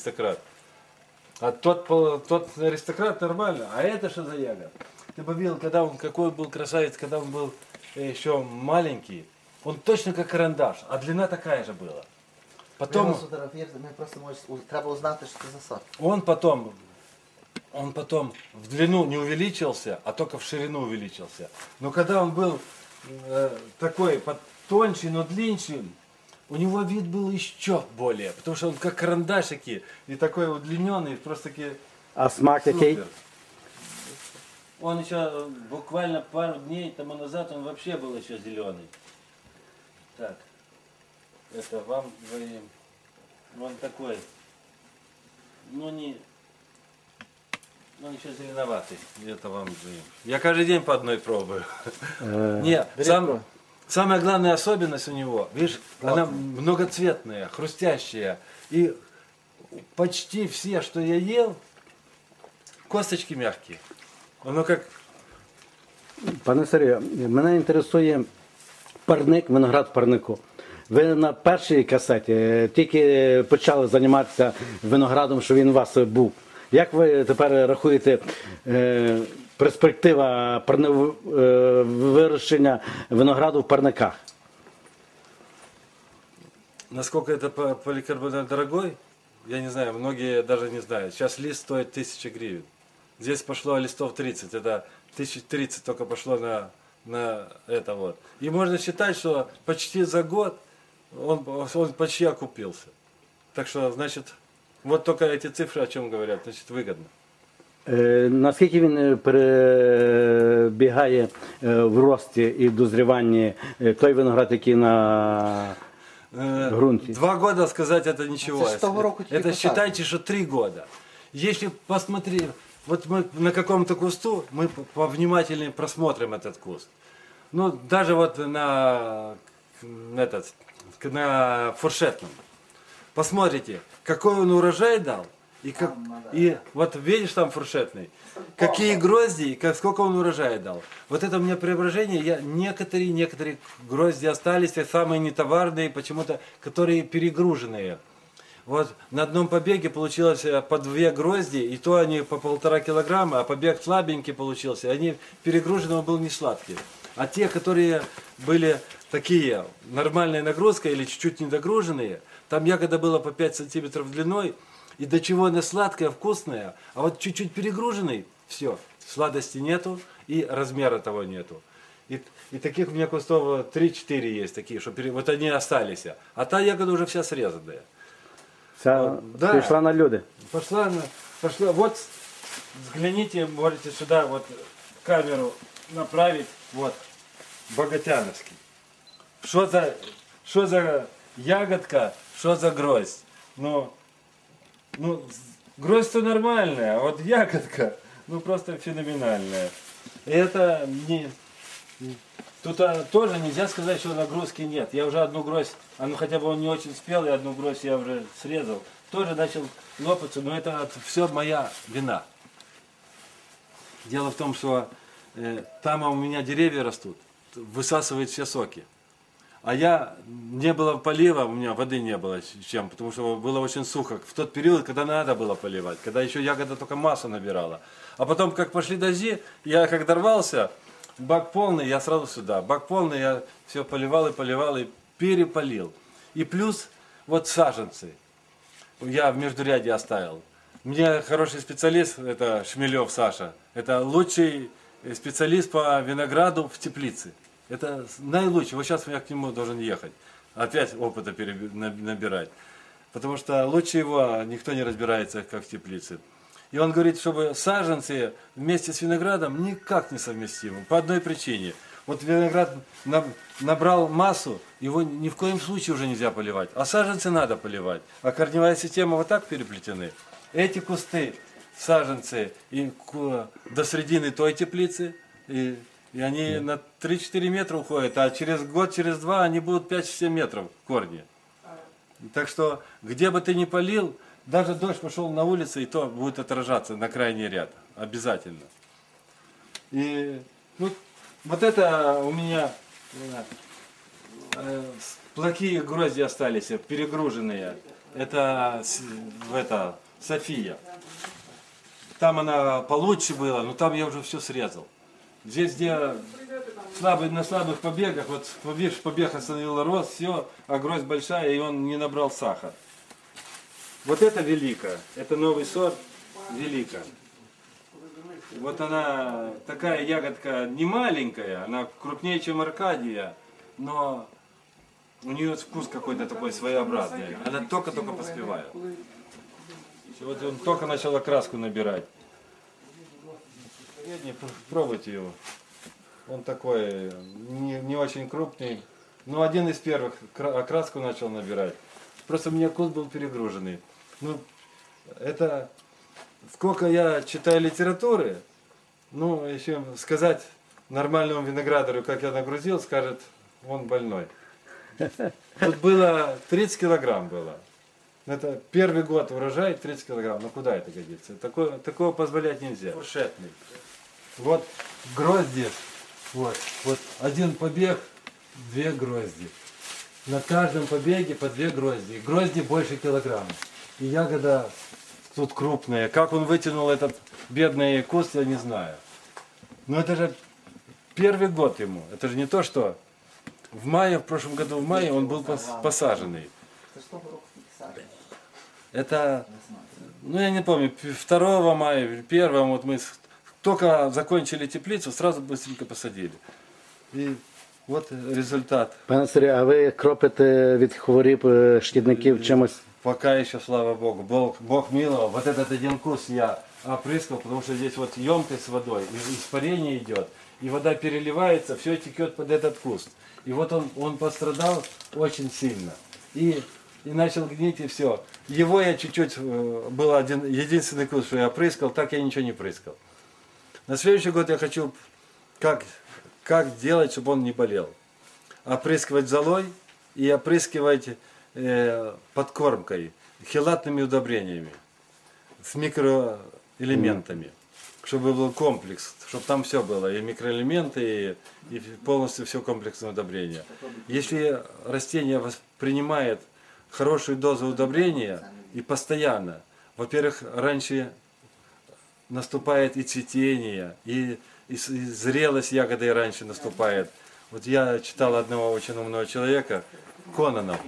аристократ. А тот, тот аристократ нормально. А это что за ягод? Ты бы видел, когда он, какой был красавец, когда он был э, еще маленький. Он точно как карандаш, а длина такая же была. Потом, он потом, он потом в длину не увеличился, а только в ширину увеличился. Но когда он был э, такой потоньше, но длиннее, у него вид был еще более, потому что он как карандашики и такой удлиненный, просто таки А смак який? Он еще э, буквально пару дней тому назад он вообще был еще зеленый. Так, это вам двоим. Он такой, ну не, ну он еще зеленоватый. Это вам двоим. Я каждый день по одной пробую. Е, Нет, сам-. Самая главная особенность у него, видишь, она многоцветная, хрустящая. И почти все, что я ел, косточки мягкие. Оно как Пане Сергію, мене інтересує парник, виноград в парнику. Ви на першій касеті е, тільки почали займатися виноградом, що він у вас був. Як ви тепер рахуєте е, перспектива вирощення винограду в парниках? Насколько это по- поликарбонат дорогой, я не знаю, многие даже не знают. Сейчас лист стоит 1000 гривен. Здесь пошло листов 30, это 1030 только пошло на, на это вот. И можно считать, что почти за год он, он почти окупился. Так что, значит, вот только эти цифры о чем говорят, значит, выгодно. Е, Наскільки він е, перебігає е, в рості і дозріванні е, той виноград, який на Э, Грунте. Два года сказать это ничего. Это ж того року тільки Это посадки. считайте, что три года. Если посмотри, вот мы на каком-то кусту, мы п- повнимательнее просмотрим этот куст. Ну, даже вот на, на этот, на фуршетном. Посмотрите, какой он урожай дал. и, как, и вот видишь там фуршетный, какие грозди, и как, сколько он урожая дал. Вот это у меня преображение, я, некоторые, некоторые грозди остались, и самые нетоварные, почему-то, которые перегруженные. Вот на одном побеге получилось э, по две грозди, и то они по полтора килограмма, а побег слабенький получился, они перегруженный он был не сладкий. А те, которые были такие, нормальная нагрузка или чуть-чуть недогруженные, там ягода была по 5 сантиметров длиной, и до чего она сладкая, вкусная, а вот чуть-чуть перегруженный, все, сладости нету и размера того нету. И, и таких у меня кустов 3-4 есть такие, что пере- вот они остались. А та ягода уже вся срезанная. ця Да. пішла на люди. Пошла, на- пошла, вот взгляните, можете сюда вот камеру направить, вот, Богатяновский. Что за, что за ягодка, что за гроздь? Ну, ну, гроздь-то нормальная, а вот ягодка, ну, просто феноменальная. И это не... Тут а, тоже нельзя сказать, что нагрузки нет. Я уже одну гроздь, а ну хотя бы он не очень спелый, одну гроздь я уже срезал. Тоже начал лопаться, но это все моя вина. Дело в том, что э, там у меня деревья растут, высасывают все соки. А я, не было полива, у меня воды не было чем, потому что было очень сухо. В тот период, когда надо было поливать, когда еще ягода только массу набирала. А потом, как пошли дожди, я как дорвался, бак полный, я сразу сюда. Бак полный, я все поливал и поливал и переполил. И плюс вот саженцы. Я в междуряде оставил. Мне хороший специалист, это Шмелев Саша. Это лучший специалист по винограду в теплице. Это наилучший. Вот сейчас я к нему должен ехать. Опять опыта набирать. Потому что лучше его никто не разбирается, как в теплице. И он говорит, чтобы саженцы вместе с виноградом никак не совместимы. По одной причине. Вот виноград на- набрал массу, его ни в коем случае уже нельзя поливать. А саженцы надо поливать. А корневая система вот так переплетены. Эти кусты, саженцы и до середины той теплицы, и, и они на 3-4 метра уходят, а через год, через два они будут 5-7 метров корни. Так что, где бы ты ни полил, даже дождь пошел на улице, и то будет отражаться на крайний ряд. Обязательно. И ну, вот это у меня э, плохие грозди остались, э, перегруженные. это, это София. Там она получше была, но там я уже все срезал. Здесь, где слабый, на слабых побегах, вот видишь, побег остановил рост, все, а гроздь большая, и он не набрал сахар. Вот это великая, это новый сорт великая. Вот она, такая ягодка не маленькая, она крупнее, чем Аркадия, но у нее вкус какой-то такой своеобразный. Она только-только поспевает. Вот он только начал окраску набирать. Средний, пр- пробуйте его. Он такой, не, не очень крупный. Но один из первых кра- окраску начал набирать. Просто у меня куст был перегруженный. Ну, это сколько я читаю литературы, ну, еще сказать нормальному виноградарю, как я нагрузил, скажет, он больной. Тут было 30 килограмм было. Это первый год урожай 30 килограмм. Ну куда это годится? Такое, такого позволять нельзя. Фуршетный. Вот грозди. Вот, вот один побег, две грозди. На каждом побеге по две грозди. Грозди больше килограмма. И ягода тут крупная. Как он вытянул этот бедный куст, я не знаю. Но это же первый год ему. Это же не то, что в мае, в прошлом году в мае он был пос- посаженный. Это, ну я не помню, 2 мая, 1 вот мы только закончили теплицу, сразу быстренько посадили. И вот результат. Пане Сергію, а ви кропите від хворіб е, шкідників чимось? Пока еще, слава Богу, Бог, Бог миловал. Вот этот один куст я опрыскал, потому что здесь вот емкость с водой, и испарение идет, и вода переливается, все текет под этот куст. И вот он, он пострадал очень сильно. И, и начал гнить, и все. Его я чуть-чуть, э, был один, единственный куст, что я опрыскал, так я ничего не прыскал. На следующий год я хочу, как, как делать, чтобы он не болел. Опрыскивать золой и опрыскивать э, подкормкой, хелатными удобрениями, с микроэлементами, чтобы был комплекс, чтобы там все было, и микроэлементы, и, и полностью все комплексное удобрение. Если растение воспринимает хорошую дозу удобрения и постоянно, во-первых, раньше наступает и цветение, и, и и зрелость ягоды раньше наступает. Вот я читал одного очень умного человека, Кононов.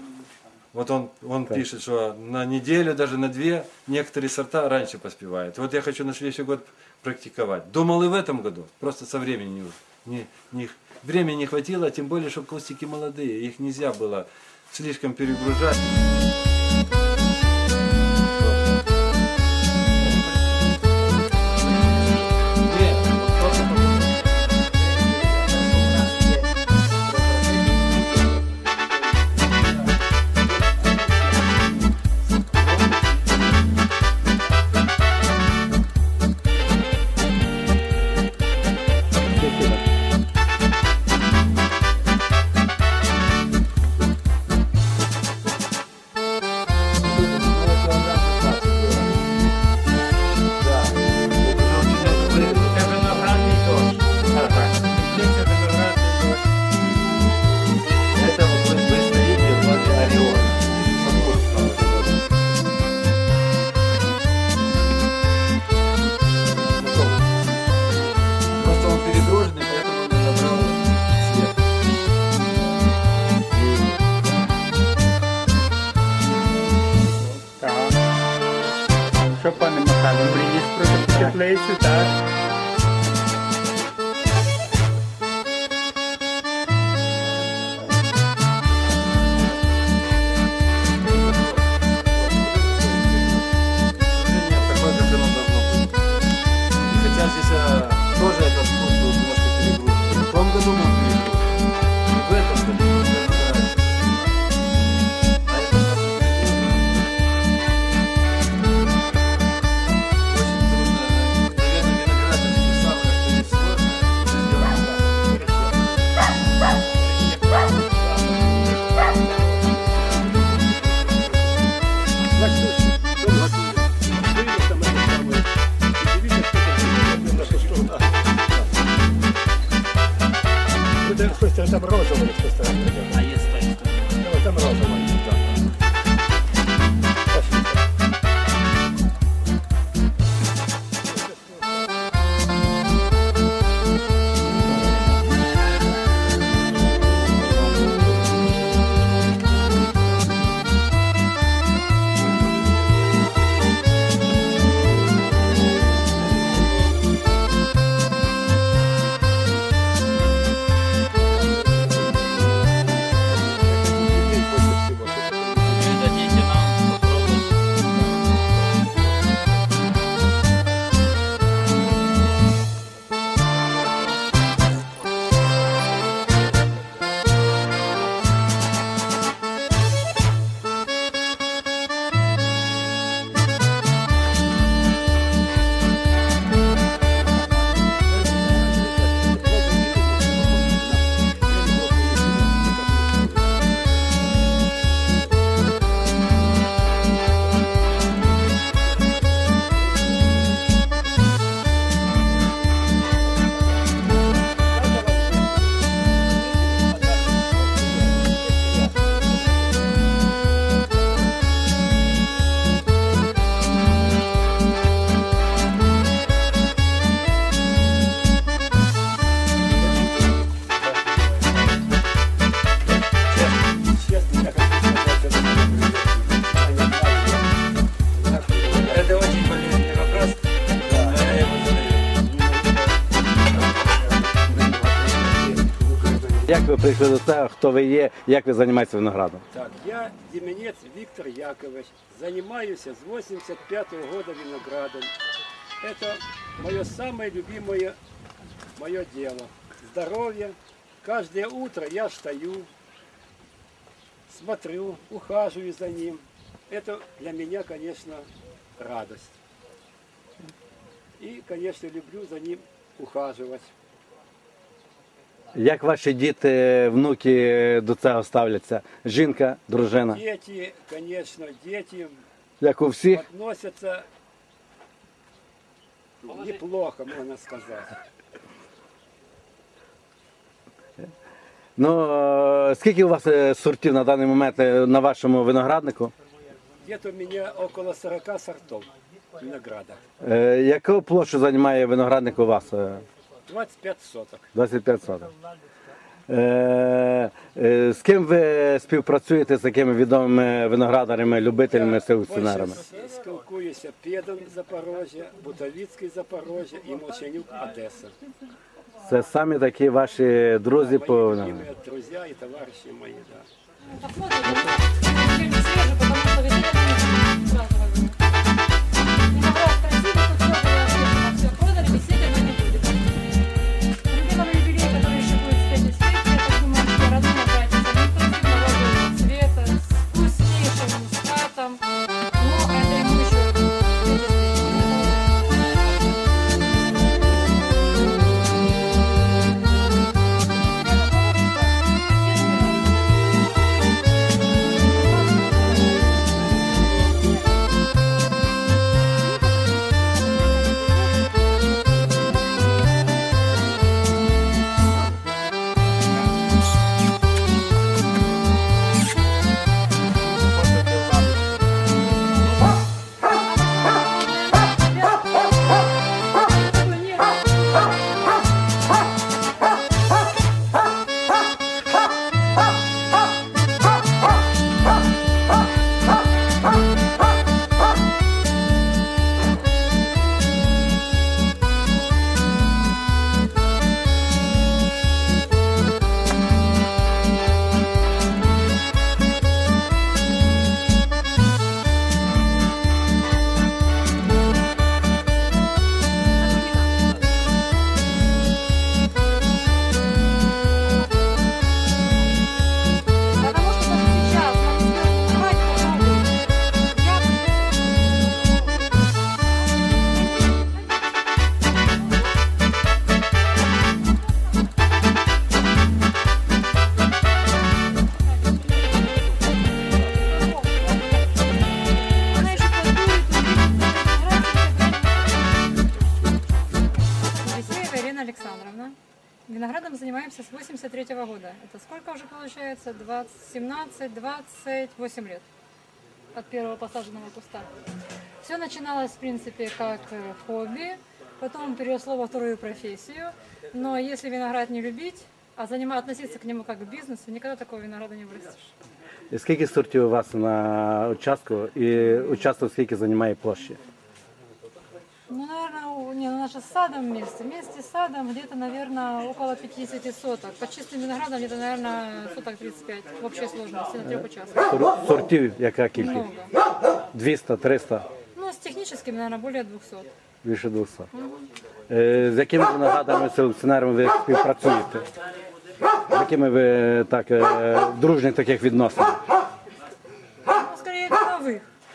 Вот он, он пишет, что на неделю, даже на две, некоторые сорта раньше поспевают. Вот я хочу на следующий год практиковать. Думал и в этом году, просто со временем не, не, не, времени не хватило, тем более, что кустики молодые, их нельзя было слишком перегружать. Хто ви є, як ви займаєтеся виноградом? Так, я Деменец Виктор Яковлевич, занимаюсь с 85 года виноградом. Это мое самое любимое мое дело. Здоровье. Каждое утро я встаю, смотрю, ухаживаю за ним. Это для меня, конечно, радость. И, конечно, люблю за ним ухаживать. Як ваші діти, внуки до цього ставляться? Жінка, дружина? Дети, конечно, дети Як у всіх? относятся неплохо, можно сказать. Ну, е, скільки у вас е, сортів на даний момент е, на вашому винограднику? Где-то у меня около 40 сортов винограда. Е, Яку площу займає виноградник у вас? Е, 25 соток. 25 соток. Е, е, з ким ви співпрацюєте з такими відомими виноградарями, любителями, селекціонерами? Спілкуюся Педон Запорожжя, Бутовицький Запорожжя і Молчанюк Одеса. Це самі такі ваші друзі по Мои винограду. любимые друзья и товарищи мои, да. Посмотрим. Фильм свежий, потому что везде 83 года. Это сколько уже получается? 20, 17, 28 лет от первого посаженного куста. Все начиналось, в принципе, как э, хобби, потом переросло во вторую профессию. Но если виноград не любить, а занима- относиться к нему как к бизнесу, никогда такого винограда не вырастешь. І Скільки сортів у вас на участку і участок скільки займає площі? Ну, наверное, у, не, ну, наше с садом вместе. Вместе с садом где-то, наверное, около 50 соток. Под чистым виноградом где-то, наверное, соток 35 в общей сложности на трех участках. Сор- Сортів яка кількість? Много. 200, 300, Ну, с техническими, наверное, более 200. більше 200. Е, З якими виноградами, селекціонерами ви співпрацюєте? З якими ви так е, дружні таких відносин?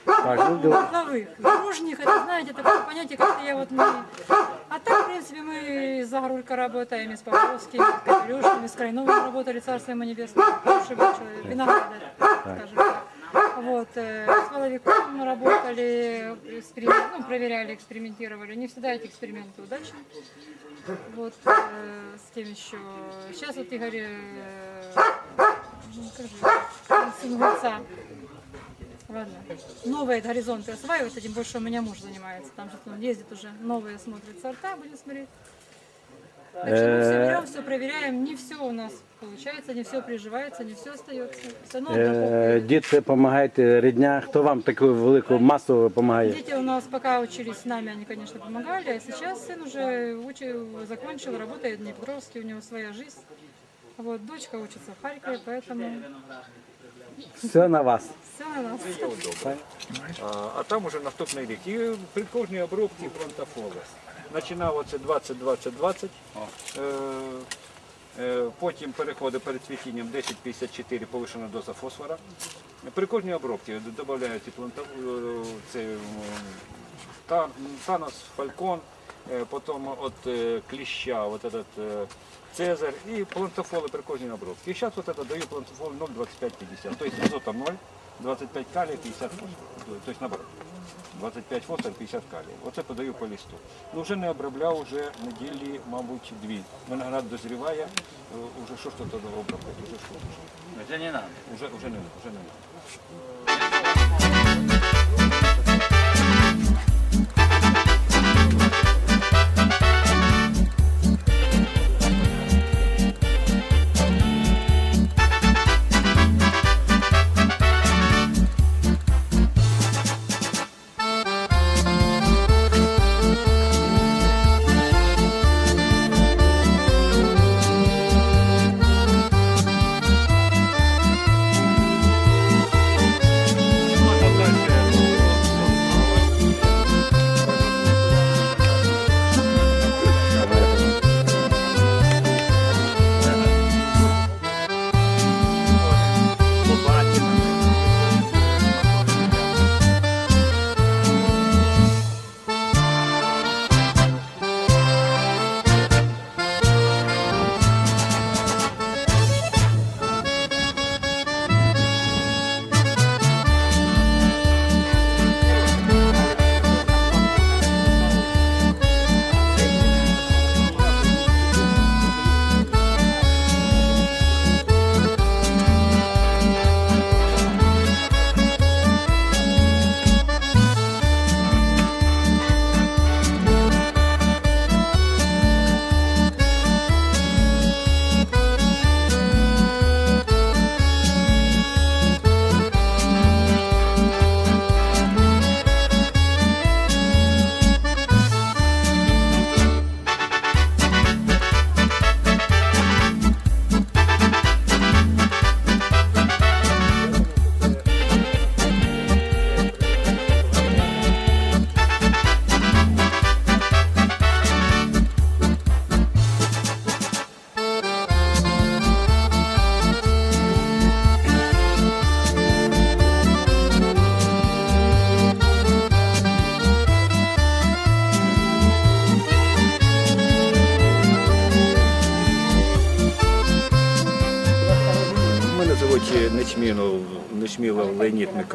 Деловых. Дружних, это, знаете, такое понятие, как я вот не... А так, в принципе, мы из Загорулька работаем, и с Павловским, с Капелюшками, с Крайновым работали, царство ему небесное. Хороший был человек, виноградарь, скажем так. Вот, э, с Воловиком мы работали, эксперимент, ну, проверяли, экспериментировали. Не всегда эти эксперименты удачны. Вот, э, с кем еще? Сейчас вот Игорь, э, ну, же, сын. Ладно. Новые горизонты осваиваются, тем больше у меня муж занимается. Там же он ездит уже, новые смотрит сорта, будем смотреть. Так что мы все берем, все проверяем. Не все у нас получается, не все приживается, не все остается. Все равно Е, упаковка. Діти допомагаєте, рідня. Хто вам таку велику масу допомагає? Дети у нас пока учились с нами, они, конечно, помогали, а сейчас сын уже учи- закончил, работает в Днепровске, у него своя жизнь. Вот, дочка учится в Харькове, поэтому Все на вас. А, а там уже наступний рік. І при кожній обробці фронтофоли. Починав оце 20-20-20. Е, е, потім переходить перед цвітінням 10-54 повишена доза фосфора. При кожній обробці планта- е, Танос, Фалькон, е, потім от е, кліща, от этот, Цезарь і плантофоли при кожній обробці. І зараз от это даю плантофол 0,25-50. Тобто азота 0, 25 калія, 50 фосфору. Тобто наоборот. 25 фосфор, 50 калія. Оце подаю по лісту. Ну вже не обробляв, вже неділі, мабуть, дві. Виноград дозріває, вже уже що ж тут обробляти? Вже що? Уже не надо. Уже, уже вже не. Мене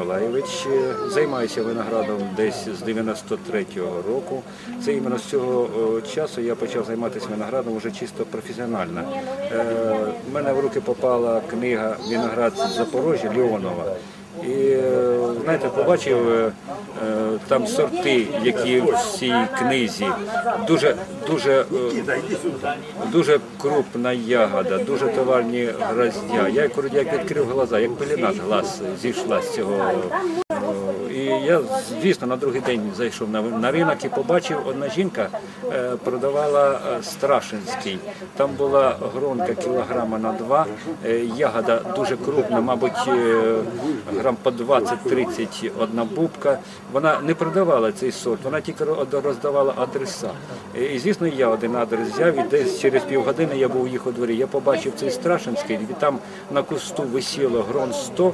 Миколаєвич. Займаюся виноградом десь з 93-го року. Це іменно з цього часу я почав займатися виноградом вже чисто професіонально. У мене в руки попала книга Виноград з Запорожжя Леонова. І е, знаєте, побачив е, е, там сорти, які в цій книзі дуже дуже е, дуже крупна ягода, дуже товарні гроздя. Я як відкрив глаза, як пеліна з глаз зійшла з цього. Я, звісно, на другий день зайшов на, ринок і побачив, одна жінка е, продавала е, Страшинський. Там була гронка кілограма на два, е, ягода дуже крупна, мабуть, грам по 20-30 одна бубка. Вона не продавала цей сорт, вона тільки роздавала адреса. І, звісно, я один адрес взяв, і десь через півгодини я був у їх у дворі. Я побачив цей Страшинський, і там на кусту висіло грон 100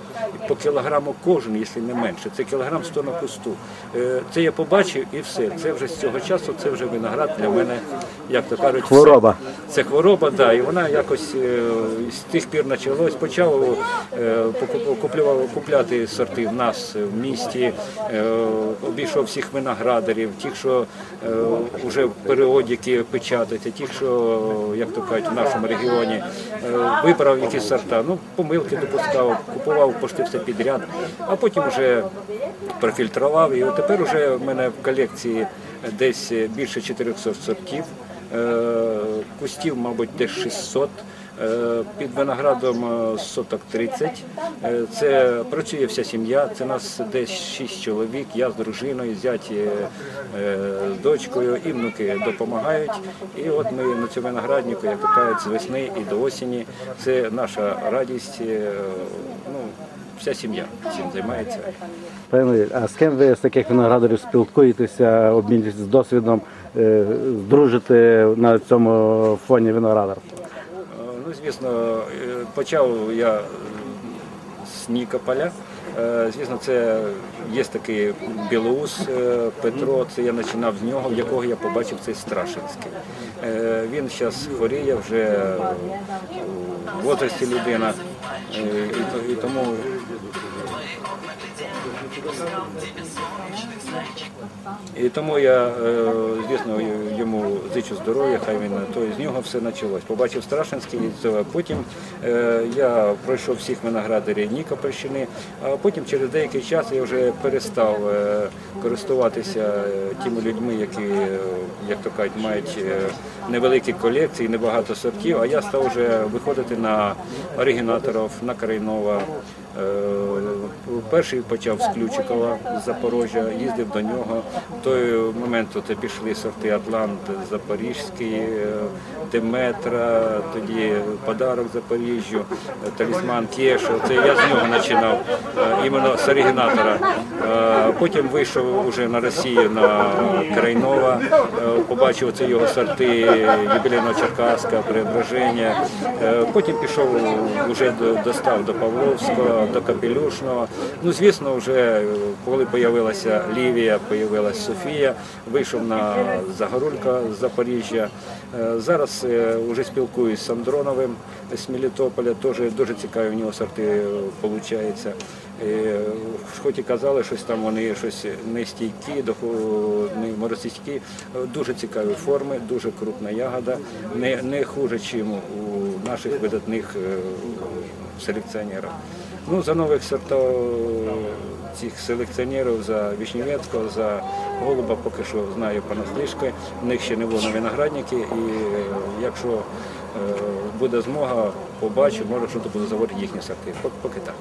по кілограму кожен, якщо не менше. Це кілограм 100 на кусту. Е, Це я побачив і все. Це вже з цього часу, це вже виноград для мене, як то кажуть, все. Хвороба. Це хвороба, да, і вона якось е, з тих пір почалось. Почав е, куплював- купляти сорти в нас в місті, обійшов всіх виноградарів, тих, що вже в періодики печатаються, тих, що, як то кажуть, в нашому регіоні, вибрав якісь сорта. Ну, помилки допускав, купував пошти все підряд, а потім вже профільтрував. І от тепер вже в мене в колекції десь більше 400 сортів. Е, Кустів, мабуть, десь 600. Е, Під виноградом е, соток 30. Е, Це працює вся сім'я. Це нас десь 6 чоловік. Я з дружиною, зять з дочкою і внуки допомагають. І от ми на цьому винограднику, як кажуть, з весни і до осені. Це наша радість. Ну, вся сім'я цим займається. Пане а з ким ви з таких виноградарів спілкуєтеся, обмінюєтеся з досвідом, е, дружите на цьому фоні виноградарів? Е, Ну, звісно, е, почав я з Нікополя. Звісно, це є такий білоус Петро, це я починав з нього, в якого я побачив цей Страшинський. Він зараз хворіє вже в возрасті людина, і тому І тому я, е, звісно, йому зичу здоров'я, хай він то з нього все почалось. Побачив Страшинський, потім е, я пройшов всіх виноградарів Нікопольщини, а потім через деякий час я вже перестав е, користуватися тими людьми, які, як то кажуть, мають невеликі колекції, небагато сортів, а я став вже виходити на оригінаторів, на Крайнова. Перший почав з Ключикова з Запорожжя, їздив до нього. В той момент от пішли сорти Атлант Запорізький, Деметра, тоді подарок Запоріжжю, талісман Кешо. Це я з нього починав, е, іменно з оригінатора. Е, Потім вийшов уже на Росію на Крайнова, е, побачив це його сорти юбілейного Черкаська, Преображення. Потім пішов вже достав до Павловського, до Капелюшного. Ну, звісно, вже е, коли з'явилася Лівія, з'явилася Софія, вийшов на Загорулька з Запоріжжя. Е, Зараз вже спілкуюсь з Андроновим з Мелітополя, теж дуже цікаві в нього сорти виходить. Хоч і казали, щось там вони щось не стійкі, не морозистійкі, е, дуже цікаві форми, дуже крупна ягода, не, не хуже, ніж у наших видатних е, селекціонерів. Ну, за нових сортів цих селекціонерів, за Вишневецького, за Голуба поки що знаю понаслишки. В них ще не було на виноградники, і е, якщо е, буде змога, побачу, може, що то буде заводити їхні сорти. Поки так.